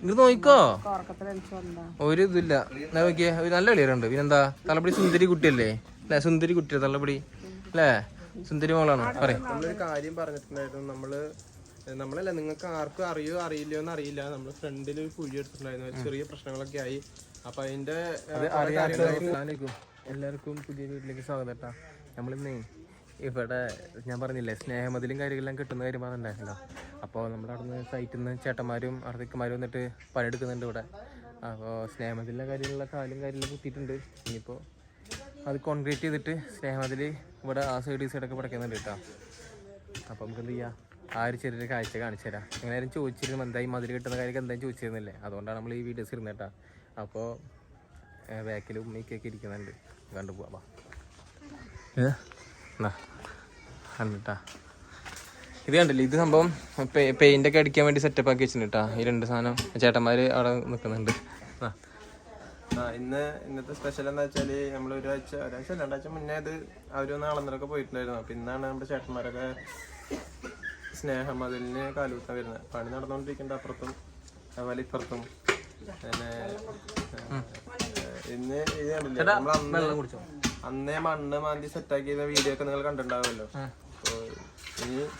ഇങ്ങോട്ട് നോക്കോ ഒരു ഇതില്ല എന്നാ നോക്കിയേ. ഒരു നല്ല കളിയാറുണ്ട് പിന്നെന്താ? തലപ്പടി സുന്ദരി കുട്ടിയല്ലേ? അല്ലേ? സുന്ദരി കുട്ടിയാ തലപ്പടി അല്ലേ? സുന്ദരി മോളാണ്? പറയും. നമ്മളൊരു കാര്യം പറഞ്ഞിട്ടുണ്ടായിരുന്നു. നമ്മൾ നമ്മളല്ല നിങ്ങൾക്ക് ആർക്കും അറിയോ അറിയില്ലയോ എന്ന് അറിയില്ല. നമ്മൾ ഫ്രണ്ടിൽ ഒരു കുഴി എടുത്തിട്ടുണ്ടായിരുന്നു. ചെറിയ പ്രശ്നങ്ങളൊക്കെ ആയി. അപ്പൊ അതിന്റെ. എല്ലാവർക്കും പുതിയ വീട്ടിലേക്ക് സ്വാഗതം കേട്ടാ നമ്മളിന്നേ ഇവിടെ ഞാൻ പറഞ്ഞില്ലേ സ്നേഹമതിലും കാര്യങ്ങളെല്ലാം കിട്ടുന്ന കാര്യം പറഞ്ഞിട്ടുണ്ടായിരുന്നല്ലോ അപ്പോൾ നമ്മുടെ അവിടുന്ന് സൈറ്റിൽ നിന്ന് ചേട്ടന്മാരും അർദ്ധക്കന്മാരും വന്നിട്ട് പണിയെടുക്കുന്നുണ്ട് ഇവിടെ. അപ്പോൾ സ്നേഹമതിലെ കാര്യങ്ങളിലെ കാലും കാര്യങ്ങളും കുത്തിയിട്ടുണ്ട്. ഇനിയിപ്പോൾ അത് കോൺക്രീറ്റ് ചെയ്തിട്ട് സ്നേഹമതിൽ ഇവിടെ ആ സൈഡ് ഈ സൈഡൊക്കെ പഠിക്കുന്നുണ്ട് കേട്ടോ. അപ്പോൾ നമുക്ക് എന്ത് ചെയ്യാം? ആ ഒരു ചെറിയൊരു കാഴ്ച കാണിച്ചു തരാം. എങ്ങനെയായാലും ചോദിച്ചിരുന്നു എന്തായി മതിൽ കിട്ടുന്ന കാര്യമൊക്കെ എന്തായാലും ചോദിച്ചിരുന്നില്ലേ? അതുകൊണ്ടാണ് നമ്മൾ ഈ വീഡിയോസ് ഇരുന്നത് കേട്ടോ. അപ്പോൾ ബാക്കിൽ ഉമ്മയ്ക്കൊക്കെ ഇരിക്കുന്നുണ്ട്. കണ്ടു പോവാ കണ്ടിട്ടാ. ഇത് കണ്ടില്ലേ? ഇത് സംഭവം പെയിന്റ് ഒക്കെ അടിക്കാൻ വേണ്ടി സെറ്റപ്പ് ആക്കി വെച്ചിട്ടുണ്ട് കേട്ടോ ഈ രണ്ട് സാധനം. ചേട്ടന്മാര് അവിടെ നിൽക്കുന്നുണ്ട് ഇന്ന് ഇന്നത്തെ സ്പെഷ്യൽ എന്താ വെച്ചാൽ നമ്മൾ ഒരാഴ്ച ഒരാഴ്ച രണ്ടാഴ്ച മുന്നേ അത് അവരൊന്ന് അളന്നിലൊക്കെ പോയിട്ടുണ്ടായിരുന്നു. അപ്പൊ ഇന്നാണ് നമ്മുടെ ചേട്ടന്മാരൊക്കെ സ്നേഹം അതിലിന് കാലുകുത്താൻ വരുന്നത്. പണി നടന്നുകൊണ്ടിരിക്കുന്നത് അപ്പുറത്തും അതുപോലെ ഇപ്പുറത്തും. പിന്നെ ഇന്ന് ഇത് കണ്ടില്ലേ? നമ്മൾ അന്ന് അന്നേ മണ്ണ് മാന്തി സെറ്റാക്കിയ വീഡിയോ ഒക്കെ നിങ്ങൾ കണ്ടിട്ടുണ്ടാവുമല്ലോ.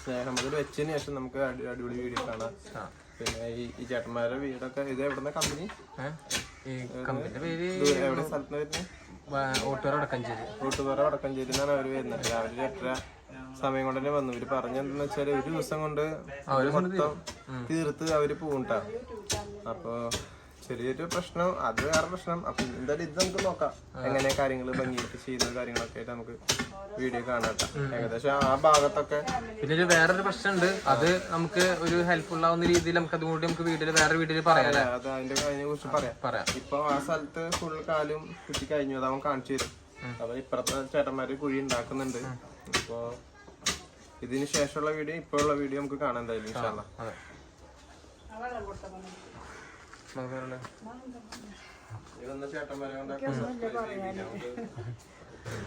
സ്നേഹമതിൽ ഇനി വെച്ചതിന് ശേഷം നമുക്ക് അടി- അടിപൊളി വീഡിയോ കാണാം. പിന്നെ ഈ ചേട്ടന്മാരുടെ വീടൊക്കെ ഇത് എവിടുന്ന കമ്പനി എവിടെ സ്ഥലത്ത് കൂട്ടുപാറ വടക്കഞ്ചേരി. എന്നാണ് അവർ വരുന്നത്. രാവിലെ എത്ര എട്ടര സമയം കൊണ്ട് തന്നെ വന്നു. ഇവർ പറഞ്ഞെന്താന്ന് വെച്ചാൽ ഒരു ദിവസം കൊണ്ട് മൊത്തം തീർത്ത് അവർ പോകണ്ട അപ്പൊ ചെറിയൊരു പ്രശ്നം അത് വേറെ പ്രശ്നം. അപ്പൊ എന്തായാലും ഇത് നമുക്ക് നോക്കാം. എങ്ങനെ കാര്യങ്ങൾ ഭംഗിയായിട്ട് ചെയ്യുന്ന കാര്യങ്ങളൊക്കെ ആയിട്ട് നമുക്ക് വീഡിയോ കാണാം ഏകദേശം ആ ഭാഗത്തൊക്കെ പിന്നെ ഒരു വേറൊരു പ്രശ്നമുണ്ട്. അത് നമുക്ക് ഒരു ഹെൽപ്ഫുൾ ആവുന്ന രീതിയിൽ നമുക്ക് അതുകൂടി നമുക്ക് വീട്ടിൽ വേറെ വീട്ടിൽ പറയാം അതെ അത്. അതിന്റെ അതിനെ കുറിച്ച് പറയാം. പറയാം. ഇപ്പൊ ആ സ്ഥലത്ത് ഫുൾ കാലും കുത്തി കഴിഞ്ഞു അത് അവൻ കാണിച്ചു തരും. അപ്പൊ ഇപ്പുറത്തെ ചേട്ടന്മാര് കുഴി ഉണ്ടാക്കുന്നുണ്ട്. അപ്പൊ ഇതിന് ശേഷമുള്ള വീഡിയോ ഇപ്പോഴുള്ള വീഡിയോ നമുക്ക് കാണാൻ എന്തായാലും ഇൻഷാല്ലാ.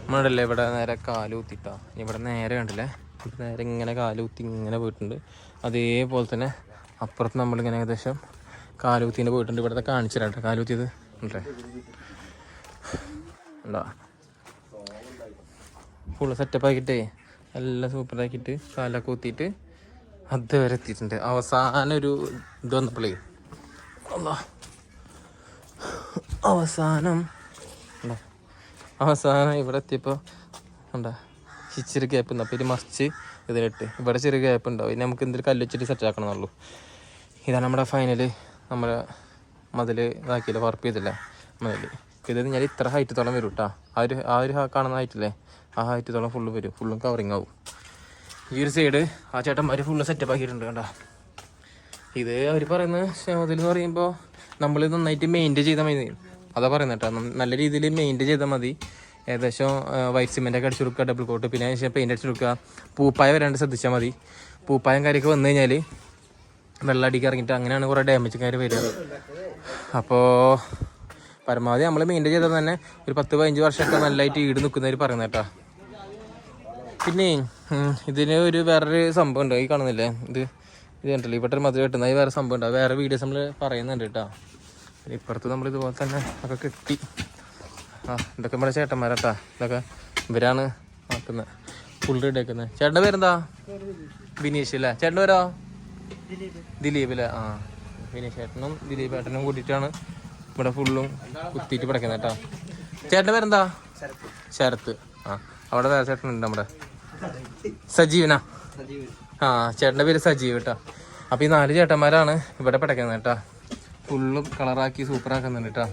നമ്മളുണ്ടല്ലേ ഇവിടെ നേരെ കാലൂത്തിട്ടാ ഇവിടെ നേരെ കണ്ടില്ലേ? നേരെ ഇങ്ങനെ കാലൂത്തി ഇങ്ങനെ പോയിട്ടുണ്ട്. അതേപോലെ തന്നെ അപ്പുറത്ത് നമ്മളിങ്ങനെ ഏകദേശം കാലൂത്തിന് പോയിട്ടുണ്ട്. ഇവിടുത്തെ കാണിച്ചിട്ടാ കാലൂത്തിയത് ഉണ്ടല്ലേ ഉണ്ടോ? ഫുള്ള് സെറ്റപ്പ് ആക്കിയിട്ടേ എല്ലാം സൂപ്പറാക്കിയിട്ട് കാലൊക്കെ കുത്തിയിട്ട് അത് വരെ എത്തിയിട്ടുണ്ട്. അവസാനം ഒരു ഇത് വന്നപ്പോഴേ അവസാനം. അവസാനം ഇവിടെ എത്തിയപ്പോൾ എന്താ? ഇച്ചിരി ഗ്യാപ്പ് ഉണ്ട്. ഇത് മറിച്ച് ഇതിലിട്ട്. ഇവിടെ ചെറിയ ഗ്യാപ്പ് ഉണ്ടാവും. ഇനി നമുക്ക് എന്തൊരു കല്ല് വെച്ചിട്ട് സെറ്റ് ആക്കണമെന്നുള്ളൂ ഇതാണ് നമ്മുടെ ഫൈനൽ നമ്മുടെ മതിൽ ഇതാക്കിയില്ല? വർക്ക് ചെയ്തില്ല? മതിൽ ഇത് ഞാൻ ഇത്ര ഹൈറ്റത്തോളം വരും കേട്ടോ ആ ഒരു ആ ഒരു കാണുന്ന ഹൈറ്റില്ലേ ആ ഹൈറ്റത്തോളം ഫുള്ള് വരും. ഫുള്ളും കവറിങ് ആവും. ഈ ഒരു സൈഡ് ആ ചേട്ടന്മാർ ഫുള്ള് സെറ്റപ്പ് ആക്കിയിട്ടുണ്ട് കണ്ടോ. ഇത് അവർ പറയുന്നത് അതിൽ എന്ന് പറയുമ്പോൾ നമ്മൾ നന്നായിട്ട് മെയിന്റെയിൻ ചെയ്താൽ മതി. അതാ പറയുന്നത് കേട്ടോ നല്ല രീതിയിൽ മെയിന്റെയിൻ ചെയ്താൽ മതി. ഏകദേശം വൈറ്റ് സിമെന്റ് ഒക്കെ അടിച്ചു കൊടുക്കുക ഡബിൾ കോട്ട് പിന്നെ അതിന് ശേഷം പെയിന്റ് അടിച്ചു കൊടുക്കുക. പൂപ്പായ വരാണ്ട് ശ്രദ്ധിച്ചാൽ മതി. പൂപ്പായം കാര്യമൊക്കെ വന്നു കഴിഞ്ഞാൽ വെള്ളം അടിക്ക് ഇറങ്ങിയിട്ട് അങ്ങനെയാണ് കുറേ ഡാമേജ് കാര്യം വരിക. അപ്പോൾ പരമാവധി നമ്മൾ മെയിന്റെയിൻ ചെയ്താൽ തന്നെ ഒരു പത്ത് പതിനഞ്ച് വർഷമൊക്കെ നല്ലതായിട്ട് ഈട് നിൽക്കുന്നവർ പറയുന്നത് കേട്ടോ പിന്നെ ഇതിന് ഒരു വേറൊരു സംഭവം ഉണ്ട്? ഈ കാണുന്നില്ലേ? ഇത് ഇത് കണ്ടല്ലോ? ഇവിടെ ഒരു മധുരം കിട്ടുന്ന വേറെ സംഭവം ഉണ്ടാവും വേറെ വീഡിയോസ് നമ്മൾ പറയുന്നുണ്ട് കേട്ടോ പിന്നെ ഇപ്പുറത്ത് നമ്മൾ ഇതുപോലെ തന്നെ ഒക്കെ കിട്ടി. ആ ഇതൊക്കെ നമ്മുടെ ചേട്ടന്മാരട്ടാ. ഇതൊക്കെ ഇവരാണ് ആക്കുന്നത്. ഫുൾ റെഡി ആക്കുന്നത്. ചേട്ടന്റെ പേരെന്താ? ബിനീഷ് അല്ലേ ചേട്ടന്റെ പേരോ? ദിലീപ് അല്ലേ ആ ബിനീഷ് ചേട്ടനും ദിലീപ് ചേട്ടനും കൂട്ടിയിട്ടാണ് ഇവിടെ ഫുള്ളും കുത്തിയിട്ട് പിടക്കുന്നത് കേട്ടോ ചേട്ടന്റെ പേരെന്താ? ശരത്ത്. ആ അവിടെ വേറെ ചേട്ടനുണ്ട് നമ്മുടെ. സജീവനാ? ആ ചേട്ടന്റെ പേര് സജീവ് കേട്ടോ അപ്പോൾ ഈ നാല് ചേട്ടന്മാരാണ് ഇവിടെ പടക്കുന്നത് കേട്ടോ ഫുള്ളും കളറാക്കി സൂപ്പറാക്കുന്നുണ്ട് കേട്ടോ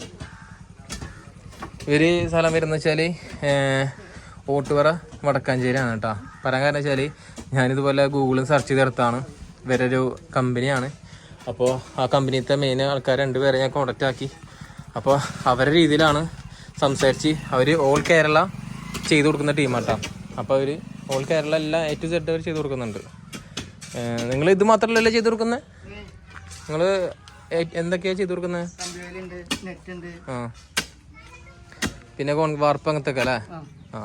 ഇവർ സ്ഥലം വരുന്ന വെച്ചാൽ ഓട്ടുപറ വടക്കാഞ്ചേരിയാണ് കേട്ടോ പറയാൻ കാരണം വെച്ചാൽ ഞാനിതുപോലെ ഗൂഗിളിൽ സെർച്ച് ചെയ്തെടുത്താണ് ഇവരൊരു കമ്പനിയാണ് അപ്പോൾ ആ കമ്പനിയിലത്തെ മെയിൻ ആൾക്കാർ രണ്ടുപേരെ ഞാൻ കോൺടാക്റ്റ് ആക്കി. അപ്പോൾ അവരുടെ രീതിയിലാണ് സംസാരിച്ച് അവർ ഓൾ കേരള ചെയ്തു കൊടുക്കുന്ന ടീമാട്ടോ അപ്പോൾ അവർ ഓൾ കേരള എല്ലാം എ ടു സെഡ് അവർ ചെയ്തു കൊടുക്കുന്നുണ്ട്. നിങ്ങൾ ഇത് മാത്രമല്ലല്ലോ ചെയ്തു കൊടുക്കുന്നത് നിങ്ങൾ എന്തൊക്കെയാ ചെയ്തു കൊടുക്കുന്നത് നെറ്റ് ആ. പിന്നെ കോൺ വാർപ്പ് അങ്ങനത്തെ ഒക്കെ അല്ലേ? ആ.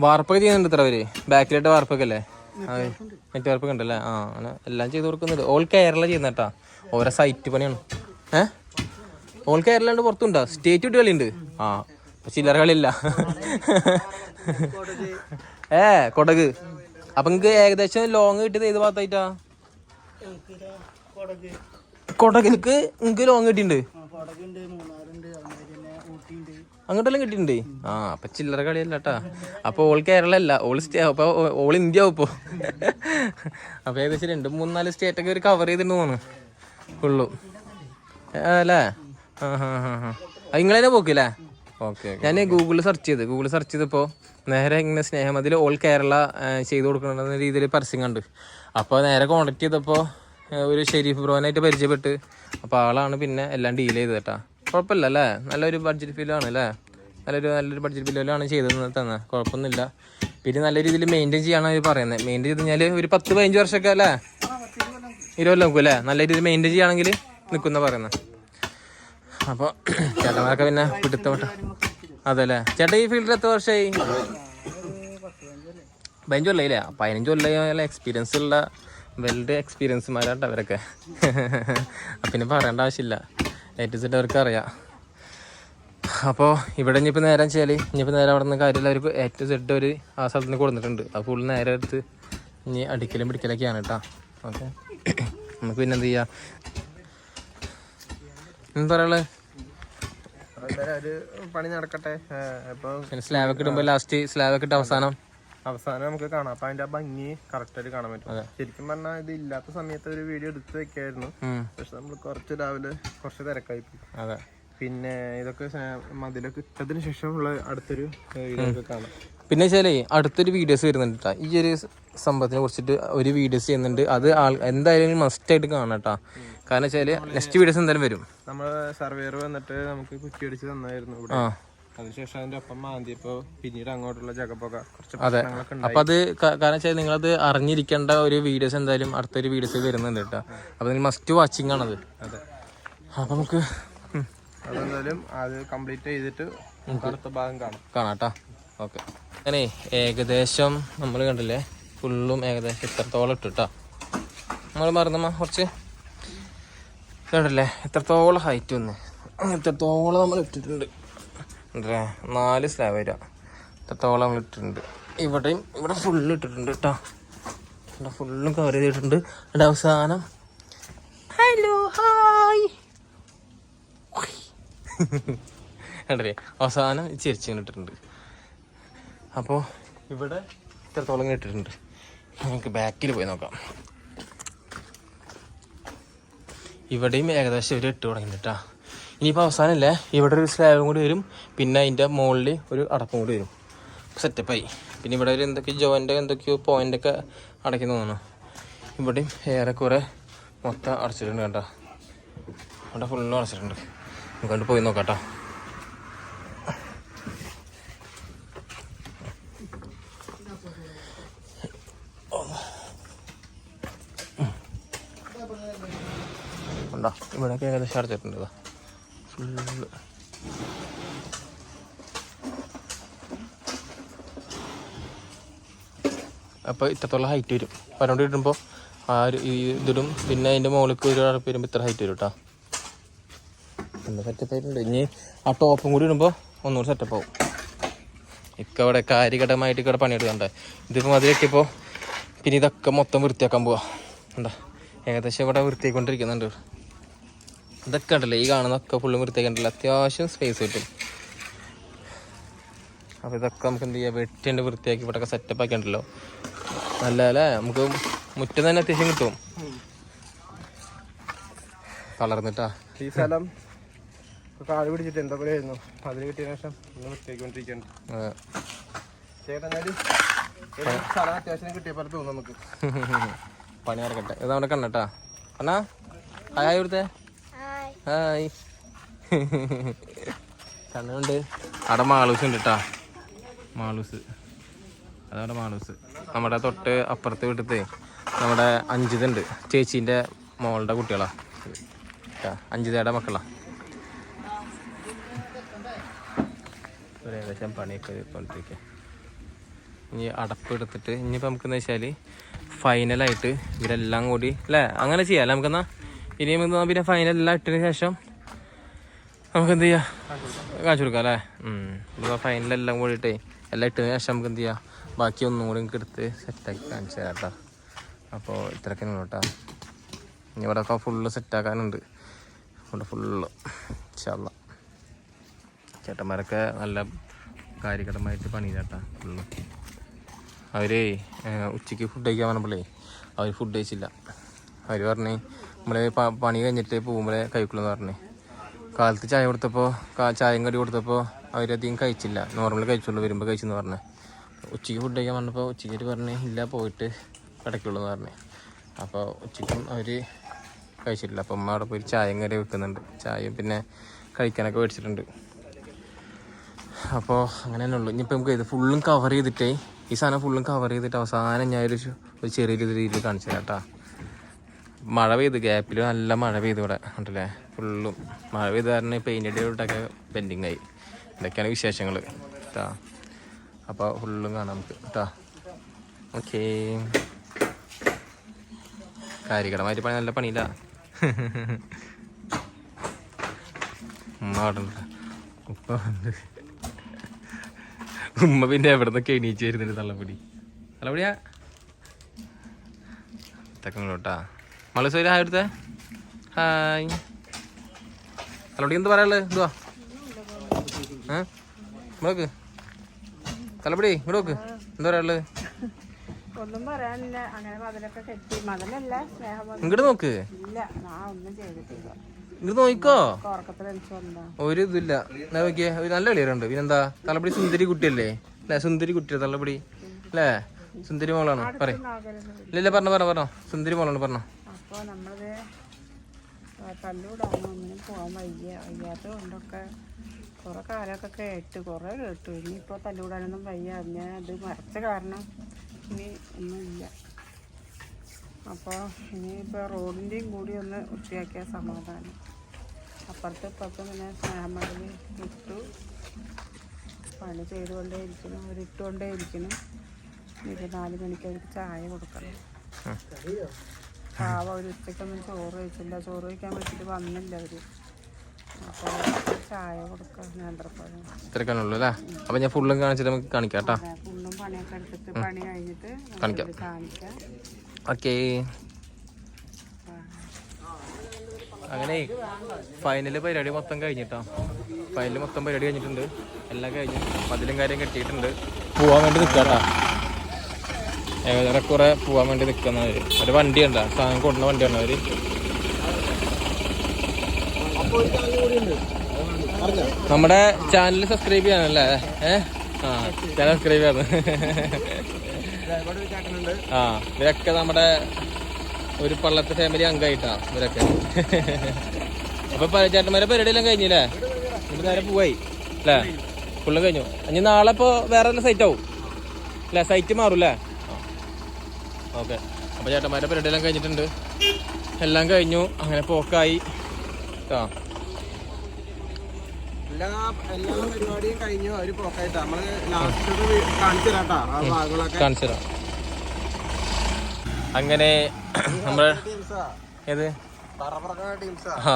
വാർപ്പൊക്കെ ചെയ്യുന്നുണ്ട് ഇത്ര അവർ ബാക്കിലായിട്ട് വാർപ്പൊക്കെ അല്ലേ? നെറ്റ്വർക്ക് ഉണ്ടല്ലേ? ആ അങ്ങനെ എല്ലാം ചെയ്തു കൊടുക്കുന്നുണ്ട്. ഓൾ കേരള ചെയ്യുന്ന കേട്ടാ. ഓരോ സൈറ്റ് പണിയാണ്. ഏ? ഓൾ കേരള ഉണ്ട് പുറത്തുണ്ടോ? സ്റ്റേറ്റ് വിട്ട് കളിയുണ്ട് ആ ചില്ലറ കളിയില്ല ഏ കൊടക്. അപ്പൊ നിങ്ങക്ക് ഏകദേശം ലോങ് കിട്ടിയത് ഏത് ഭാഗത്തായിട്ടാ? കൊടകിലേക്ക് നിങ്ങക്ക് ലോങ് കിട്ടിയിട്ടുണ്ട്? അങ്ങോട്ടെല്ലാം കിട്ടിയിട്ടുണ്ട്? ആ അപ്പൊ ചില്ലറ കളിയല്ല അപ്പൊ ഓൾ കേരള അല്ല ഓൾ സ്റ്റേ അപ്പൊ ഓൾ ഇന്ത്യ ഇപ്പൊ അപ്പൊ ഏകദേശം രണ്ട് മൂന്ന് നാല് സ്റ്റേറ്റ് ഒക്കെ ഒരു കവർ ചെയ്തിട്ട് തോന്നുന്നു. ഉള്ളു. അല്ലേ? ആ ഹാ ഹാ ഹാ നിങ്ങളെന്നെ പോക്കില്ലേ ഓക്കെ ഞാൻ ഗൂഗിളിൽ സെർച്ച് ചെയ്ത് ഗൂഗിളിൽ സെർച്ച് ചെയ്തപ്പോൾ നേരെ ഇങ്ങനെ സ്നേഹമതിൽ ഓൾ കേരള ചെയ്തു ചെയ്ത് കൊടുക്കണമെന്ന രീതിയിൽ പരസ്യം കണ്ട്. അപ്പോൾ നേരെ കോണ്ടാക്ട് ചെയ്തപ്പോൾ ഒരു ഷെരീഫ് ബ്രോനായിട്ട് പരിചയപ്പെട്ട് അപ്പോൾ ആളാണ് പിന്നെ എല്ലാം ഡീൽ ചെയ്തത് കേട്ടാ. കുഴപ്പമില്ല അല്ലേ? നല്ലൊരു ബഡ്ജറ്റ് ഫില്ലാണ് അല്ലേ? നല്ലൊരു നല്ലൊരു ബഡ്ജറ്റ് ബില്ലാണ് ചെയ്തത് തന്നെ. കുഴപ്പമൊന്നുമില്ല. പിന്നെ നല്ല രീതിയിൽ മെയിന്റെയിൻ ചെയ്യാനാണ് അവർ പറയുന്നത് മെയിന്റെയിൻ ചെയ്ത് കഴിഞ്ഞാൽ ഒരു പത്ത് പതിനഞ്ച് വർഷമൊക്കെ അല്ലേ? ഇരുപത് നോക്കും അല്ലേ? നല്ല രീതിയിൽ മെയിന്റെയിൻ ചെയ്യുകയാണെങ്കിൽ നിൽക്കുന്ന പറയുന്നത് അപ്പോൾ ചേട്ടന്മാരൊക്കെ പിന്നെ പിടുത്തപ്പെട്ട അതെ അല്ലേ ചേട്ടാ ഈ ഫീൽഡിൽ എത്ര വർഷമായി പതിനഞ്ച് കൊല്ലായില്ലേ? പതിനഞ്ച് കൊല്ലം എക്സ്പീരിയൻസ് ഉള്ള വെൽഡ് എക്സ്പീരിയൻസ്മാരാട്ടോ അവരൊക്കെ. പിന്നെ പറയേണ്ട ആവശ്യമില്ല. ഏറ്റവും അവർക്ക് അറിയാം. അപ്പോൾ ഇവിടെ ഇനിയിപ്പോൾ നേരം വെച്ചാൽ ഇനിയിപ്പോൾ നേരം അവിടെ നിന്ന് കാര്യമില്ല. അവർക്ക് ഏറ്റവും സെഡ് ഒരു ആ സ്ഥലത്ത് നിന്ന് കൊടുത്തിട്ടുണ്ട്. ആ ഫുൾ നേരെ എടുത്ത് ഇനി അടിക്കലും പിടിക്കലൊക്കെയാണ് കേട്ടോ. ഓക്കെ നമുക്ക് പിന്നെ എന്ത് ചെയ്യാം? എന്താ പറയുള്ളത് എന്തായാലും ഒരു പണി നടക്കട്ടെ. അപ്പൊ പിന്നെ സ്ലാബൊക്കെ ഇടുമ്പോൾ ലാസ്റ്റ് സ്ലാബൊക്കെ ഇട്ട് അവസാനം? അവസാനം നമുക്ക് കാണാം. അപ്പൊ അതിന്റെ ഭംഗി കറക്റ്റ് ആയിട്ട് കാണാൻ പറ്റും. ശരിക്കും പറഞ്ഞാൽ ഇത് ഇല്ലാത്ത സമയത്ത് ഒരു വീഡിയോ എടുത്ത് വെക്കായിരുന്നു. പക്ഷെ നമ്മൾ കുറച്ച് രാവിലെ കുറച്ച് തിരക്കായി പോയി. അതെ. പിന്നെ ഇതൊക്കെ മതിലൊക്കെ ഇട്ടതിന് ശേഷമുള്ള അടുത്തൊരു വീഡിയോ ഒക്കെ കാണാം. പിന്നെ വെച്ചാലേ അടുത്തൊരു വീഡിയോസ് വരുന്നുണ്ട് ഈ ഒരു സംഭവത്തിനെ കുറിച്ചിട്ട് ഒരു വീഡിയോസ് ചെയ്യുന്നുണ്ട്. അത് ആൾ എന്തായാലും മസ്റ്റ് ആയിട്ട് കാണാം കേട്ടോ കാരണം വെച്ചാൽ നെക്സ്റ്റ് വീഡിയോസ് എന്തായാലും വരും. നമ്മൾ സർവേർ വന്നിട്ട് നമുക്ക് കുറ്റി അടിച്ച് തന്നായിരുന്നു ഇവിടെ. ആ. അതിനുശേഷം അതിന്റെ ഒപ്പം മാന്തിയപ്പോ പിന്നീട് അങ്ങോട്ടുള്ള ജഗപ്പൊക്കെ കുറച്ച് അതെ. അപ്പൊ അത് കാരണം വെച്ചാൽ നിങ്ങളത് അറിഞ്ഞിരിക്കേണ്ട ഒരു വീഡിയോസ് എന്തായാലും അടുത്തൊരു വീഡിയോസ് വരുന്നുണ്ട് കേട്ടോ അപ്പൊ നിങ്ങൾ മസ്റ്റ് വാച്ചിങ് ആണത്. അതെ. അപ്പൊ നമുക്ക് അതെന്തായാലും അത് കംപ്ലീറ്റ് ചെയ്തിട്ട് അടുത്ത ഭാഗം കാണാം. കാണാം കേട്ടോ ഓക്കെ. അങ്ങനെ ഏകദേശം നമ്മൾ കണ്ടില്ലേ? ഫുള്ളും ഏകദേശം ഇത്രത്തോളം ഇട്ടു കേട്ടോ നമ്മൾ മറന്നമ്മ കുറച്ച് കണ്ടില്ലേ എത്രത്തോളം ഹൈറ്റ് വന്ന്. എത്രത്തോളം നമ്മൾ ഇട്ടിട്ടുണ്ട്. അല്ലേ നാല് സ്ലാബ് വരിക. എത്രത്തോളം നമ്മൾ ഇട്ടിട്ടുണ്ട്. ഇവിടെയും ഇവിടെ ഫുള്ള് ഇട്ടിട്ടുണ്ട് കേട്ടോ. ഇവിടെ ഫുള്ളും കവർ ചെയ്തിട്ടുണ്ട്. എന്റെ അവസാനം ഹലോ ഹായ് കണ്ടല്ലേ അവസാനം ചിരിച്ചു ഇട്ടിട്ടുണ്ട്. അപ്പോൾ ഇവിടെ ഇത്രത്തോളം ഇട്ടിട്ടുണ്ട്. നമുക്ക് ബാക്കിൽ പോയി നോക്കാം. ഇവിടെയും ഏകദേശം ഒരു ഇട്ട് തുടങ്ങിട്ടാ ഇനിയിപ്പോൾ അവസാനമല്ലേ ഇവിടെ ഒരു സ്ലാബും കൂടി വരും. പിന്നെ അതിന്റെ മുകളിൽ ഒരു അടപ്പും കൂടി വരും. സെറ്റപ്പായി പിന്നെ ഇവിടെ ഒരു എന്തൊക്കെയോ ജോയിന്റെ എന്തൊക്കെയോ പോയിന്റൊക്കെ അടയ്ക്കുന്നു തോന്നുന്നു. ഇവിടെയും ഏറെക്കുറെ മൊത്തം അടച്ചിട്ടുണ്ട് കേട്ടോ അവിടെ ഫുള്ളും അടച്ചിട്ടുണ്ട്. നമുക്ക് പോയി നോക്കാം കേട്ടോ ഉണ്ടോ ഇവിടെയൊക്കെ ഏകദേശം അടച്ചിട്ടുണ്ട് ഫുള്ള് അപ്പോൾ ഇത്രത്തോളം ഹൈറ്റ് വരും. പരണ്ട് ഇടുമ്പോൾ ആ ഒരു ഇതിടും. പിന്നെ അതിന്റെ മുകളിലേക്ക് ഒരു അടപ്പ് വരുമ്പോൾ ഇത്ര ഹൈറ്റ് വരും കേട്ടോ എന്താ സെറ്റപ്പായിട്ടുണ്ട് ഇനി ആ ടോപ്പും കൂടി ഇടുമ്പോൾ ഒന്നുകൂടി സെറ്റപ്പ് ആവും. ഇക്ക അവിടെ കാര്യഘടമായിട്ട് ഇവിടെ പണിയെടുക്കണ്ടേ ഇതിപ്പോൾ മതിലൊക്കെയപ്പോൾ പിന്നെ ഇതൊക്കെ മൊത്തം വൃത്തിയാക്കാൻ പോവാ. എന്താ ഏകദേശം ഇവിടെ വൃത്തിയായിക്കൊണ്ടിരിക്കുന്നുണ്ട് ഇതൊക്കെ ഉണ്ടല്ലോ ഈ കാണുന്നൊക്കെ ഫുള്ളും വൃത്തിയാക്കണ്ടല്ലോ അത്യാവശ്യം സ്പേസ് കിട്ടും. അപ്പോൾ ഇതൊക്കെ നമുക്ക് എന്ത് ചെയ്യാം? വെട്ടിന്റെ വൃത്തിയാക്കി ഇവിടെയൊക്കെ സെറ്റപ്പ് ആക്കിയിട്ടുണ്ടല്ലോ നല്ല അല്ലേ നമുക്ക് മുറ്റം തന്നെ അത്യാവശ്യം കിട്ടും. കളർന്നിട്ടാ ഈ സ്ഥലം കാട് പിടിച്ചിട്ട് എന്തൊക്കെ ആയിരുന്നു? അതിന് കിട്ടിയ ശേഷം ഒന്ന് വൃത്തിയാക്കിക്കൊണ്ടിരിക്കുന്നുണ്ട് അതെ. ചേട്ടനാല് സ്ഥലം അത്യാവശ്യം കിട്ടിയ പോലെ തോന്നും നമുക്ക്. പണി നടക്കട്ടെ. ഇതവിടെ കണ്ണട്ടാ അണ്ണാ ഹായ് ഇവിടുത്തെ? ഹായ്. കണ്ണുണ്ട്. അവിടെ മാളൂസ് ഉണ്ട് കേട്ടാ മാളൂസ്. അതവിടെ മാളൂസ്. നമ്മുടെ തൊട്ട് അപ്പുറത്തെ വീട്ടിലത്തെ നമ്മുടെ അഞ്ചിതുണ്ട്. ചേച്ചീന്റെ മോളുടെ കുട്ടികളാ. ട്ടാ, അഞ്ചിതയുടെ മക്കളാ. ഒരു ഏകദേശം പണിയൊക്കെ കൊണ്ടിരിക്കുക ഇനി അടപ്പ് എടുത്തിട്ട് ഇനിയിപ്പോൾ നമുക്കെന്ന് വെച്ചാൽ ഫൈനലായിട്ട് ഇവരെല്ലാം കൂടി അല്ലേ അങ്ങനെ ചെയ്യാം അല്ലേ നമുക്കെന്നാ ഇനി നമുക്ക് പിന്നെ ഫൈനൽ എല്ലാം ഇട്ടതിന് ശേഷം നമുക്ക് എന്ത് ചെയ്യാം? കാണിച്ചു കൊടുക്കാം അല്ലേ? ഇപ്പോൾ ഫൈനലെല്ലാം കൂടി ഇട്ടേ എല്ലാം ഇട്ടതിന് ശേഷം നമുക്ക് എന്ത് ചെയ്യാം? ബാക്കി ഒന്നും കൂടി നമുക്ക് എടുത്ത് സെറ്റാക്കി കാണിച്ചു തരാം കേട്ടോ. അപ്പോൾ ഇത്രയൊക്കെ കേട്ടോ. ഇനി ഇവിടെ ഒക്കെ ഫുള്ള് സെറ്റാക്കാനുണ്ട് ഇവിടെ ഫുള്ള് ചല്ല ചേട്ടന്മാരൊക്കെ നല്ല കാര്യഘടമായിട്ട് പണി കേട്ടാ ഫുള്ള് അവരേ ഉച്ചയ്ക്ക് ഫുഡ് കഴിക്കാൻ പറഞ്ഞപ്പോഴേ അവർ ഫുഡ് കഴിച്ചില്ല. അവർ പറഞ്ഞ് നമ്മൾ പണി കഴിഞ്ഞിട്ട് പോകുമ്പോൾ കഴിക്കുള്ളൂ എന്ന് പറഞ്ഞ്. കാലത്ത് ചായ കൊടുത്തപ്പോൾ ചായയും കടി കൊടുത്തപ്പോൾ അവരധികം കഴിച്ചില്ല. നോർമൽ കഴിച്ചുള്ളൂ വരുമ്പോൾ കഴിച്ചെന്ന് പറഞ്ഞു. ഉച്ചയ്ക്ക് ഫുഡ് കഴിക്കാൻ പറഞ്ഞപ്പോൾ ഉച്ചയ്ക്ക് പറഞ്ഞ് ഇല്ല പോയിട്ട് കിടക്കുള്ളൂ എന്ന് പറഞ്ഞ്. അപ്പോൾ ഉച്ചയ്ക്കും അവർ കഴിച്ചിട്ടില്ല. അപ്പം അമ്മ അവിടെ പോയി ചായയും കറി വെക്കുന്നുണ്ട്. ചായയും പിന്നെ കഴിക്കാനൊക്കെ മേടിച്ചിട്ടുണ്ട്. അപ്പോൾ അങ്ങനെ തന്നെ ഉള്ളൂ. ഇനിയിപ്പോൾ നമുക്ക് ഇത് ഫുള്ളും കവർ ചെയ്തിട്ടേ ഈ സാധനം ഫുള്ളും കവർ ചെയ്തിട്ട് അവസാനം ഞാനൊരു ഒരു ചെറിയ രീതിയിൽ കാണിച്ചു തരാം കേട്ടോ മഴ പെയ്ത് ഗ്യാപ്പിൽ നല്ല മഴ പെയ്തു ഇവിടെ. ഉണ്ടല്ലേ ഫുള്ളും മഴ പെയ്ത് കാരണം പെയിന്റ് അടിയിലോട്ടൊക്കെ പെൻഡിങ് ആയി. ഇതൊക്കെയാണ് വിശേഷങ്ങൾ കേട്ടാ അപ്പോൾ ഫുള്ളും കാണാം നമുക്ക്. കേട്ടാ ഓക്കേ. കാര്യകടമായിട്ട് പണി നല്ല പണിയില്ല. ഉമ്മ ഉമ്മ പിന്നെ എവിടെ നിന്നൊക്കെ എണീച്ച് വരുന്നുണ്ട് തള്ളപ്പൊടി? തള്ളപ്പൊടിയാ? തെക്കങ്ങളോട്ടാ മളസൂര് ഹായ് എടുത്തേ ഹായ് തള്ളപ്പൊടി എന്ത് പറയാനുള്ളത്? എന്തുവാ ഏ? ഇവിടെ ഇങ്ങോട്ട് നോക്ക് എന്താ പറയാനുള്ളത്? ഒന്നും പറയാനില്ല. അങ്ങനെ മതിലൊക്കെ കെട്ടി. മതിലല്ല സ്നേഹം ഇങ്ങോട്ട് നോക്ക്. ഇല്ല ഞാൻ ഒന്നും ചെയ്തിട്ടില്ല. വന്നതാ. ഒരു ഇതില്ല. എന്നാ നോക്കിയേ. ഒരു നല്ല കളിയറുണ്ട് പിന്നെന്താ? തലപടി സുന്ദരി കുട്ടിയല്ലേ? അല്ലേ? സുന്ദരി കുട്ടിയാ തലപടി അല്ലേ? സുന്ദരി മോളാണ്? പറയ്. ഇല്ല ഇല്ല പറഞ്ഞോ പറഞ്ഞോ പറഞ്ഞോ. സുന്ദരി മോളാണ് പറഞ്ഞോ. അപ്പോൾ നമ്മളത് തല്ലൂടാണ് ഒന്നിനും പോകാൻ വയ്യ. വയ്യാത്ത കൊണ്ടൊക്കെ കുറേ കാലമൊക്കെ കേട്ട് കുറേ കേട്ടു. ഇനിയിപ്പോൾ തല്ലൂടാനൊന്നും വയ്യ. ഞാൻ അത് മറച്ച കാരണം ഇനി ഒന്നുമില്ല. അപ്പോൾ ഇനിയിപ്പോൾ റോഡിന്റെയും കൂടി ഒന്ന് വൃത്തിയാക്കിയ സമാധാനം. അപ്പുറത്ത് ഇപ്പം പിന്നെ സ്നേഹമടൽ ഇട്ടു. പണി ചെയ്തുകൊണ്ടേ ഇരിക്കുന്നു അവരിട്ടുകൊണ്ടേ ഇരിക്കുന്നു ഇരുപത്തിനാല് നാല് മണിക്ക് അവർക്ക് ചായ കൊടുക്കണം. പാവ ഒരു ഉച്ചയ്ക്കൊന്നും ചോറ് കഴിച്ചില്ല. ചോറ് കഴിക്കാൻ വേണ്ടിയിട്ട് വന്നില്ല അവർ അപ്പോൾ ചായ കൊടുക്കാൻ നേന്ത്രപ്പഴം. ഇത്രക്കാനുള്ളൂ അല്ലേ? അപ്പൊ ഞാൻ ഫുള്ളും കാണിച്ചിട്ട് നമുക്ക് കാണിക്കാം കേട്ടാ. ഫുള്ളും പണിയൊക്കെ എടുത്തിട്ട് പണി കഴിഞ്ഞിട്ട് കാണിക്കാം. കാണിക്കാം. ഓക്കേ. അങ്ങനെ ഫൈനൽ പരിപാടി മൊത്തം കഴിഞ്ഞിട്ടോ ഫൈനൽ മൊത്തം പരിപാടി കഴിഞ്ഞിട്ടുണ്ട്. എല്ലാം കഴിഞ്ഞു. മതിലും കാര്യം കെട്ടിയിട്ടുണ്ട്. പോവാൻ വേണ്ടി നിൽക്കാട്ടാ ഏകദേശം കുറെ പോവാൻ വേണ്ടി നിൽക്കുന്നവര് ഒരു വണ്ടി ഉണ്ട് സാധനം കൊണ്ടുവന്ന വണ്ടിയാണ് അവർ നമ്മുടെ ചാനൽ സബ്സ്ക്രൈബ് ചെയ്യാനല്ലേ? ഏ? ആ ചാനൽ സബ്സ്ക്രൈബ് ചെയ്യാൻ ആ ഇവരൊക്കെ നമ്മുടെ ഒരു പള്ളത്തെ ഫാമിലി അംഗമായിട്ടാ ഇവരൊക്കെ. അപ്പൊ ചേട്ടന്മാരെ പരിപാടിയെല്ലാം കഴിഞ്ഞില്ലേ? ഇവിടെ നേരെ പോവായി. അല്ലേ? ഫുള്ള് കഴിഞ്ഞു. ഇനി നാളെ ഇപ്പൊ വേറെ സൈറ്റ് ആവും. അല്ലേ? സൈറ്റ് മാറും അല്ലേ ഓക്കെ. അപ്പോൾ ചേട്ടന്മാരുടെ പരിപാടിയെല്ലാം കഴിഞ്ഞിട്ടുണ്ട്. എല്ലാം കഴിഞ്ഞു. അങ്ങനെ പോക്കായി. ആ എല്ലാ എല്ലാ പരിപാടിയും കഴിഞ്ഞു. പോക്കായിട്ട്. നമ്മൾ ലാസ്റ്റ് കാണിച്ചു തരാട്ടാ ആ ഭാഗങ്ങളൊക്കെ. കാണിച്ചു തരാം. അങ്ങനെ നമ്മുടെ ഏത്? ആ.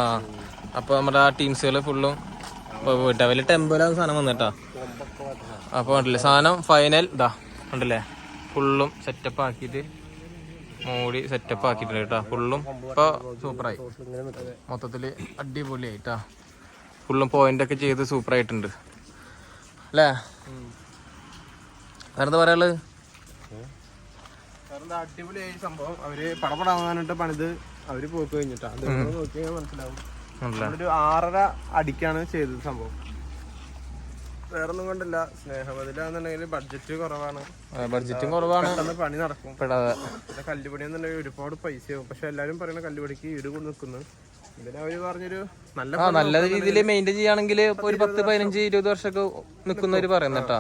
അപ്പൊ നമ്മുടെ ആ ടീംസുകൾ ഫുള്ളും പോയിട്ടാ. വലിയ സാധനം സാധനം വന്നിട്ടാ. അപ്പൊ ഉണ്ടല്ലേ സാധനം ഫൈനൽ ഇതാ ഉണ്ടല്ലേ ഫുള്ളും സെറ്റപ്പ് ആക്കിയിട്ട് മൂടി സെറ്റപ്പ് ആക്കിയിട്ടുണ്ട് കേട്ടോ. ഫുള്ളും ഇപ്പൊ സൂപ്പറായി മൊത്തത്തിൽ അടിപൊളിയായി കേട്ടാ ഫുള്ളും പോയിന്റ് ഒക്കെ ചെയ്ത് സൂപ്പർ ആയിട്ടുണ്ട്. അല്ലേ? വേറെന്താ പറയാനുള്ളത്? അടിപൊളിയായി സംഭവം. അവർ പടപടാവാനായിട്ട് പണിത് അവർ പോയി കഴിഞ്ഞിട്ടാ നോക്കിയാൽ മനസ്സിലാവും. ഒരു ആറര അടിക്കാണ് ചെയ്തത് സംഭവം. വേറൊന്നും കൊണ്ടല്ല. സ്നേഹമതിലാന്നുണ്ടെങ്കിൽ ബഡ്ജറ്റ് കുറവാണ്. ബഡ്ജറ്റും കുറവാണ്. പണി നടക്കും. പിന്നെ കല്ലുപണി എന്നുണ്ടെങ്കിൽ ഒരുപാട് പൈസയാവും. പക്ഷെ എല്ലാരും പറയുന്ന കല്ലുപണിക്ക് ഈട് കൊണ്ട് നിൽക്കുന്നു. നല്ല ആ നല്ല രീതിയിൽ മെയിന്റെയിൻ ചെയ്യുകയാണെങ്കിൽ ഒരു പത്ത് പതിനഞ്ച് ഇരുപത് വർഷമൊക്കെ നിൽക്കുന്നവര് പറയുന്നട്ടാ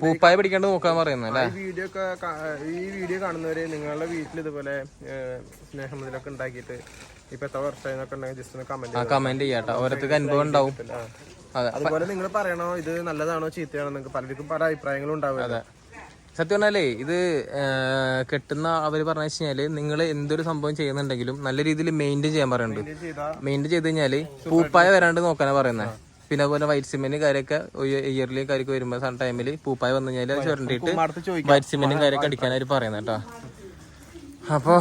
പൂപ്പായ പിടിക്കാണ്ട് നോക്കാൻ പറയുന്നത് അല്ലേ? വീഡിയോ ഒക്കെ ഈ വീഡിയോ കാണുന്നവര് നിങ്ങളുടെ വീട്ടിൽ ഇതുപോലെ സ്നേഹം സ്നേഹമതിലൊക്കെ ഉണ്ടാക്കിയിട്ട് ഇപ്പൊ എത്ര വർഷം ജസ്റ്റ് കമന്റ് കമന്റ് ചെയ്യാട്ടോ ഓരോരുത്തർക്ക് അനുഭവം ഉണ്ടാവും. അതുപോലെ നിങ്ങൾ പറയണോ ഇത് നല്ലതാണോ ചീത്തയാണോ നിങ്ങൾക്ക് പലർക്കും പല അഭിപ്രായങ്ങളും ഉണ്ടാവും അതെ. സത്യം പറഞ്ഞാലേ ഇത് കെട്ടുന്ന അവർ പറഞ്ഞു വെച്ചാൽ നിങ്ങൾ എന്തൊരു സംഭവം ചെയ്യുന്നുണ്ടെങ്കിലും നല്ല രീതിയിൽ മെയിന്റെയിൻ ചെയ്യാൻ പറയുന്നുണ്ട്. മെയിന്റെയിൻ ചെയ്ത് കഴിഞ്ഞാൽ പൂപ്പായ വരാണ്ട് നോക്കാനാ പറയുന്നത് പിന്നെ അതുപോലെ വൈറ്റ് സിമെന്റ് കാര്യമൊക്കെ ഇയർലി കാര്യമൊക്കെ വരുമ്പോൾ സൺ ടൈമിൽ പൂപ്പായ വന്നു കഴിഞ്ഞാൽ ചുരണ്ടിട്ട് ചുരണ്ടിയിട്ട് വൈറ്റ് സിമെന്റും കാര്യമൊക്കെ അടിക്കാനായിട്ട് പറയുന്നത് കേട്ടോ അപ്പോൾ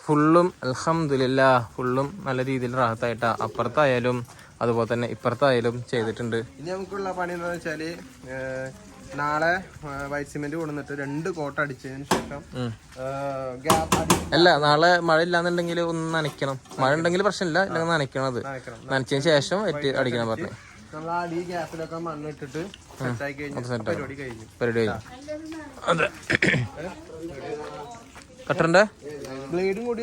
ഫുള്ളും അലഹമില്ല ഫുള്ളും നല്ല രീതിയിൽ റാഹത്തായിട്ടാ. അപ്പുറത്തായാലും അതുപോലെ തന്നെ ഇപ്പുറത്തായാലും ചെയ്തിട്ടുണ്ട്. ഇനി നമുക്കുള്ള പണി എന്താ വെച്ചാൽ നാളെ വൈറ്റ് സിമെന്റ് കൊണ്ടുവന്നിട്ട് രണ്ട് കോട്ട അടിച്ചതിന് ശേഷം ഗ്യാപ്പ് അല്ല നാളെ മഴ ഇല്ലാന്നുണ്ടെങ്കിൽ ഒന്ന് നനയ്ക്കണം. മഴ ഉണ്ടെങ്കിൽ പ്രശ്നമില്ല ഇല്ലെങ്കിൽ നനയ്ക്കണം അത്. നനച്ചതിന് ശേഷം അടിക്കണം പറഞ്ഞു. നമ്മൾ ആ അടി ഗ്യാപ്പിലൊക്കെ മണ്ണിട്ടിട്ട് സെറ്റായി കഴിഞ്ഞു പരിപാടി കഴിഞ്ഞു. പരിപാടി കഴിഞ്ഞു. അതെ. കട്ടറിന്റെ? ബ്ലേഡും കൂടി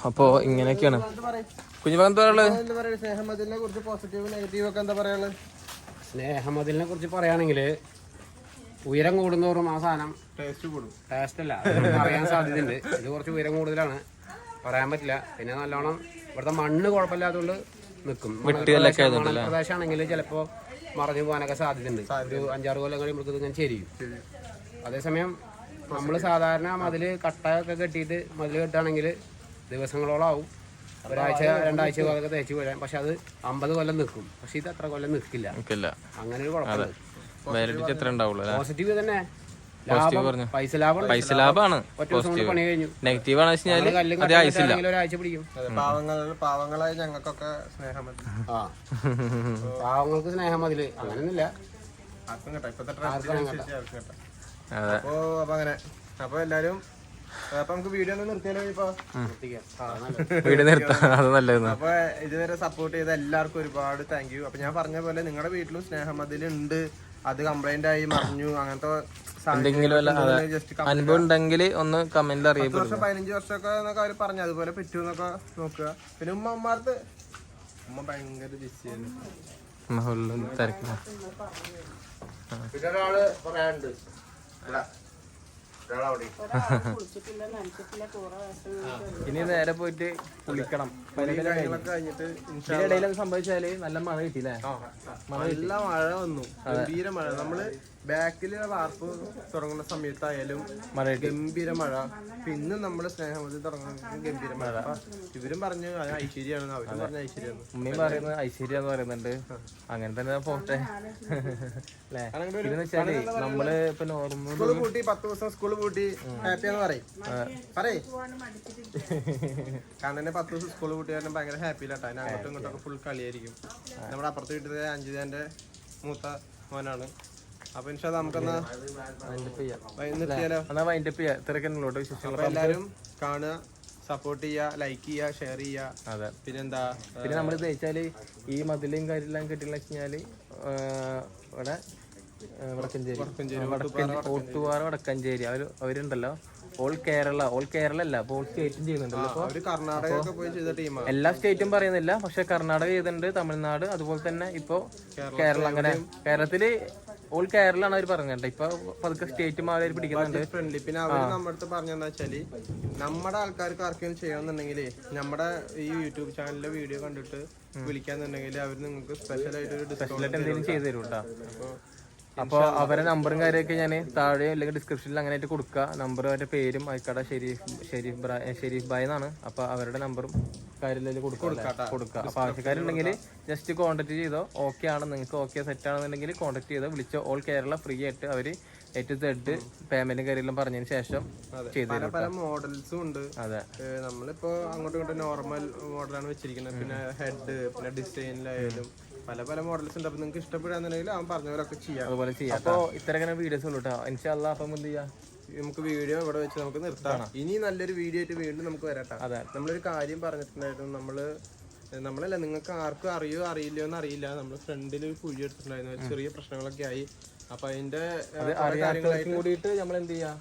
ആരും ഇനി അപ്പോ ഇങ്ങനെയൊക്കെയാണ്. കുഞ്ഞുമകൻ എന്താ പറയുള്ളത് എന്താ പറയാ കുറിച്ച് പോസിറ്റീവ് നെഗറ്റീവ് ഒക്കെ എന്താ പറയാനുള്ളത് സ്നേഹമതിലിനെ കുറിച്ച് പറയുകയാണെങ്കിൽ ഉയരം കൂടുന്നോറും ആ സാധനം ടേസ്റ്റ് കൂടും. ടേസ്റ്റ് അല്ല. അറിയാൻ സാധ്യതയുണ്ട്. ഇത് കുറച്ച് ഉയരം കൂടുതലാണ്. പറയാൻ പറ്റില്ല. പിന്നെ നല്ലോണം ഇവിടുത്തെ മണ്ണ് കുഴപ്പമില്ലാത്തതുകൊണ്ട് നിൽക്കും പ്രദേശമാണെങ്കിൽ ചിലപ്പോൾ മറഞ്ഞു പോകാനൊക്കെ സാധ്യതയുണ്ട്. ഒരു അഞ്ചാറ് കൊല്ലം കഴിയുമ്പോൾ ഇങ്ങനെ ചെരിയും. അതേസമയം നമ്മൾ സാധാരണ മതിൽ കട്ടയൊക്കെ കെട്ടിയിട്ട് മതിൽ കെട്ടുകയാണെങ്കിൽ ദിവസങ്ങളോളം ആവും ഒരാഴ്ച രണ്ടാഴ്ച ഒക്കെ തേച്ച് വരാൻ. പക്ഷെ അത് അമ്പത് കൊല്ലം നിൽക്കും. പക്ഷെ ഇത് അത്ര കൊല്ലം നിൽക്കില്ല. അങ്ങനെ ഒരു കുഴപ്പമില്ല. വാലിഡിറ്റി എത്ര ഉണ്ടാവുള്ളൂ പോസിറ്റീവ് തന്നെ. പൈസ ലാഭം. പൈസ ലാഭമാണ്. നെഗറ്റീവ് ഐസില്ല ഒരാഴ്ച പിടിക്കും. പാവങ്ങളായ ഞങ്ങൾക്കൊക്കെ പാവങ്ങൾക്ക് സ്നേഹം അതിൽ അങ്ങനെയൊന്നുമില്ല. ആർക്കും കേട്ടോ. ഇപ്പത്തെ അപ്പൊ അങ്ങനെ. അപ്പൊ എല്ലാരും അപ്പൊ നമുക്ക് വീഡിയോ ഒന്ന് നിർത്തിയാലോ ഇപ്പൊ നിർത്തിക്കാം. ആ, നല്ലത്. വീട് നിർത്താം. അത് നല്ലത്. അപ്പൊ ഇതുവരെ സപ്പോർട്ട് ചെയ്ത എല്ലാവർക്കും ഒരുപാട് താങ്ക് യു അപ്പൊ ഞാൻ പറഞ്ഞ പോലെ നിങ്ങളുടെ വീട്ടിലും സ്നേഹം അതിലുണ്ട് അത് കംപ്ലൈന്റ് ആയി മറിഞ്ഞു അങ്ങനത്തെ എന്തെങ്കിലും അനുഭവം ഉണ്ടെങ്കിൽ ഒന്ന് കമന്റിൽ പത്ത് അറിയപ്പെടും വർഷം പതിനഞ്ച് വർഷമൊക്കെ എന്നൊക്കെ അവർ പറഞ്ഞു. അതുപോലെ പറ്റൂ എന്നൊക്കെ നോക്കുക. പിന്നെ ഉമ്മ അമ്മാർത്ത് ഉമ്മ ഭയങ്കര ബിസിയാണ്. തിരക്കില്ല പിന്നെ ഒരാൾ പറയാനുണ്ട്. ഇനി നേരെ പോയിട്ട് കുളിക്കണം. ഇടയിൽ. സംഭവിച്ചാൽ നല്ല മഴ കിട്ടിയില്ലേ? നല്ല മഴ വന്നു. ഗംഭീര മഴ. നമ്മൾ ബാക്കിൽ വാർപ്പ് തുടങ്ങുന്ന സമയത്തായാലും ഗംഭീര മഴ. പിന്നെ നമ്മുടെ സ്നേഹമതി തുടങ്ങുന്ന ഗംഭീര മഴ. ഇവരും പറഞ്ഞു അത് ഐശ്വര്യാണ് അവരും പറഞ്ഞ ഐശ്വര്യാണ് ഉമ്മയും പറയുന്നത് ഐശ്വര്യ എന്ന് പറയുന്നുണ്ട്. അങ്ങനെ തന്നെ പോട്ടെ. അല്ലേ? ഇതെന്ന് വെച്ചാൽ നമ്മൾ ഇപ്പൊ നോർമൽ സ്കൂൾ കൂട്ടി പത്ത് ദിവസം സ്കൂൾ കൂട്ടി ഹാപ്പിയാന്ന് പറയും. പറയേ. കാരണം പത്ത് ദിവസം സ്കൂൾ കൂട്ടി കാരണം ഭയങ്കര ഹാപ്പിയിലാട്ടോ അതിന് അങ്ങോട്ടും ഇങ്ങോട്ടൊക്കെ ഫുൾ കളിയായിരിക്കും. നമ്മുടെ അപ്പുറത്ത് വീട്ടിലെ അഞ്ചിതാന്റെ മൂത്ത മോനാണ്. അപ്പൊ ഇൻഷാ നമുക്കെന്നാ വൈൻഡപ്പ് ചെയ്യാം. തിരക്കനുള്ളോട്ട് വിശേഷങ്ങൾ എല്ലാവരും കാണുക സപ്പോർട്ട് ചെയ്യുക ലൈക്ക് ചെയ്യുക ഷെയർ ചെയ്യുക. അതെ. പിന്നെന്താ പിന്നെ നമ്മൾ തേച്ചാൽ ഈ മതിലും കാര്യമെല്ലാം കിട്ടില്ല വെച്ചാൽ ഇവിടെ വടക്കഞ്ചേരി. ഓട്ടുപാറ വടക്കഞ്ചേരി. അവർ അവരുണ്ടല്ലോ. ഓൾ കേരള ഓൾ കേരള അല്ല അപ്പോൾ ഓൾ സ്റ്റേറ്റും ചെയ്യുന്നുണ്ടല്ലോ എല്ലാ സ്റ്റേറ്റും പറയുന്നില്ല പക്ഷെ കർണാടക ചെയ്തിട്ടുണ്ട് തമിഴ്നാട് അതുപോലെ തന്നെ ഇപ്പോ കേരള അങ്ങനെ. കേരളത്തിൽ ഓൾ കേരളാണ് അവർ പറഞ്ഞത്. ഇപ്പൊ പതുക്കെ സ്റ്റേറ്റ് മാറി പിടിക്കുന്നുണ്ട്. ഫ്രണ്ട്ലി പിന്നെ അവർ നമ്മുടെ അടുത്ത് പറഞ്ഞെന്താ വെച്ചാൽ നമ്മുടെ ആൾക്കാർക്ക് ആർക്കെങ്കിലും ചെയ്യണമെന്നുണ്ടെങ്കിൽ നമ്മുടെ ഈ യൂട്യൂബ് ചാനലിലെ വീഡിയോ കണ്ടിട്ട് വിളിക്കാന്നുണ്ടെങ്കിൽ അവർ നിങ്ങൾക്ക് സ്പെഷ്യൽ ആയിട്ട് ഒരു ഡിസ്കൗണ്ട് എന്തെങ്കിലും ചെയ്തു തരും കേട്ടോ അപ്പോൾ അവരെ നമ്പറും കാര്യമൊക്കെ ഞാൻ താഴെ അല്ലെങ്കിൽ ഡിസ്ക്രിപ്ഷനിൽ അങ്ങനെ ആയിട്ട് കൊടുക്കുക നമ്പർ അവരുടെ പേരും അയക്കട ഷെരീഫ് ഷെരീഫ് ബ്രാ- ഷെരീഫ് ബായ് എന്നാണ്. അപ്പോൾ അവരുടെ നമ്പറും കാര്യമെല്ലാം കൊടുക്കുക കൊടുക്കുക അപ്പോൾ ആവശ്യക്കാരുണ്ടെങ്കിൽ ജസ്റ്റ് കോൺടാക്ട് ചെയ്തോ. ഓക്കെ ആണ്. നിങ്ങൾക്ക് ഓക്കെ സെറ്റ് ആണെന്നുണ്ടെങ്കിൽ കോൺടാക്ട് ചെയ്തോ. വിളിച്ചോ. ഓൾ കേരള ഫ്രീ ആയിട്ട് അവർ എ ടു സെഡ് പേയ്മെന്റും കാര്യമെല്ലാം പറഞ്ഞതിന് ശേഷം ചെയ്തു പല മോഡൽസും ഉണ്ട്. അതെ. നമ്മളിപ്പോ അങ്ങോട്ടും ഇങ്ങോട്ടും നോർമൽ മോഡലാണ് വെച്ചിരിക്കുന്നത്. പിന്നെ ഹെഡ് പിന്നെ ഡിസൈനിലായാലും പല പല മോഡൽസ് ഉണ്ട്. അപ്പൊ നിങ്ങൾക്ക് ഇഷ്ടപ്പെടാന്നുണ്ടെങ്കിൽ അവൻ പറഞ്ഞവരൊക്കെ ചെയ്യാം. അതുപോലെ ചെയ്യാം. അപ്പോൾ ഇത്തരം വീഡിയോസ് ഉള്ളൂ കേട്ടോ ഇൻഷാല്ല അപ്പം എന്ത് ചെയ്യാം? നമുക്ക് വീഡിയോ ഇവിടെ വെച്ച് നമുക്ക് നിർത്താം. ഇനി നല്ലൊരു വീഡിയോ ആയിട്ട് വീണ്ടും നമുക്ക് വരാട്ടോ അതെ. നമ്മളൊരു കാര്യം പറഞ്ഞിട്ടുണ്ടായിരുന്നു. നമ്മൾ നമ്മളല്ല നിങ്ങൾക്ക് ആർക്കും അറിയോ അറിയില്ലയോ എന്ന് അറിയില്ല. നമ്മൾ ഫ്രണ്ടിൽ ഒരു കുഴി എടുത്തിട്ടുണ്ടായിരുന്നു. ചെറിയ പ്രശ്നങ്ങളൊക്കെ ആയി. അപ്പൊ അതിന്റെ കൂടിയിട്ട് നമ്മൾ എന്ത് ചെയ്യാം?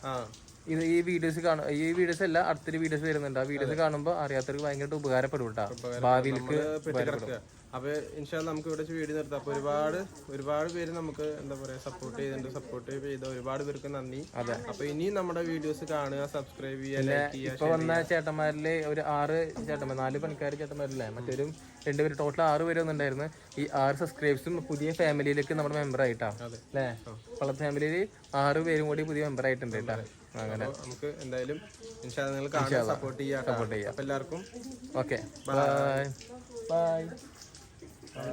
ഇത് ഈ വീഡിയോസ് കാണും. ഈ വീഡിയോസ് അല്ല അടുത്തൊരു വീഡിയോസ് വരുന്നുണ്ട്. ആ വീഡിയോസ് കാണുമ്പോൾ അറിയാത്തവർക്ക് ഭയങ്കരമായിട്ട് ഉപകാരപ്പെടും കേട്ടോ ഭാവിയിലേക്ക് ഉപകാരപ്പെടും അപ്പൊ ഇൻഷാ നമുക്ക് ഇവിടെ വെച്ച് വീഡിയോ നിർത്താം. അപ്പൊ ഒരുപാട് ഒരുപാട് പേര് നമുക്ക് എന്താ പറയാ സപ്പോർട്ട് ചെയ്തിട്ടുണ്ട്. സപ്പോർട്ട് ചെയ്ത ഒരുപാട് പേർക്ക് നന്ദി. അതെ. അപ്പൊ ഇനിയും നമ്മുടെ വീഡിയോസ് കാണുക സബ്സ്ക്രൈബ് ചെയ്യുക ഇപ്പൊ വന്ന ചേട്ടന്മാരിൽ ഒരു ആറ് ചേട്ടന്മാർ നാല് പണിക്കാർ ചേട്ടന്മാരില്ലേ? മറ്റൊരു രണ്ടുപേര് ടോട്ടൽ ആറ് പേര് വന്നിട്ടുണ്ടായിരുന്നു. ഈ ആറ് സബ്സ്ക്രൈബേഴ്സും പുതിയ ഫാമിലിയിലേക്ക് നമ്മുടെ മെമ്പർ ആയിട്ടാ. അല്ലേ? പള്ള ഫാമിലിയിൽ ആറ് പേരും കൂടി പുതിയ മെമ്പർ ആയിട്ടുണ്ട് കേട്ടോ. അങ്ങനെ. നമുക്ക് എന്തായാലും സപ്പോർട്ട് ചെയ്യാം സപ്പോർട്ട് ചെയ്യാം എല്ലാവർക്കും ഓക്കെ ബൈ ബൈ ആ,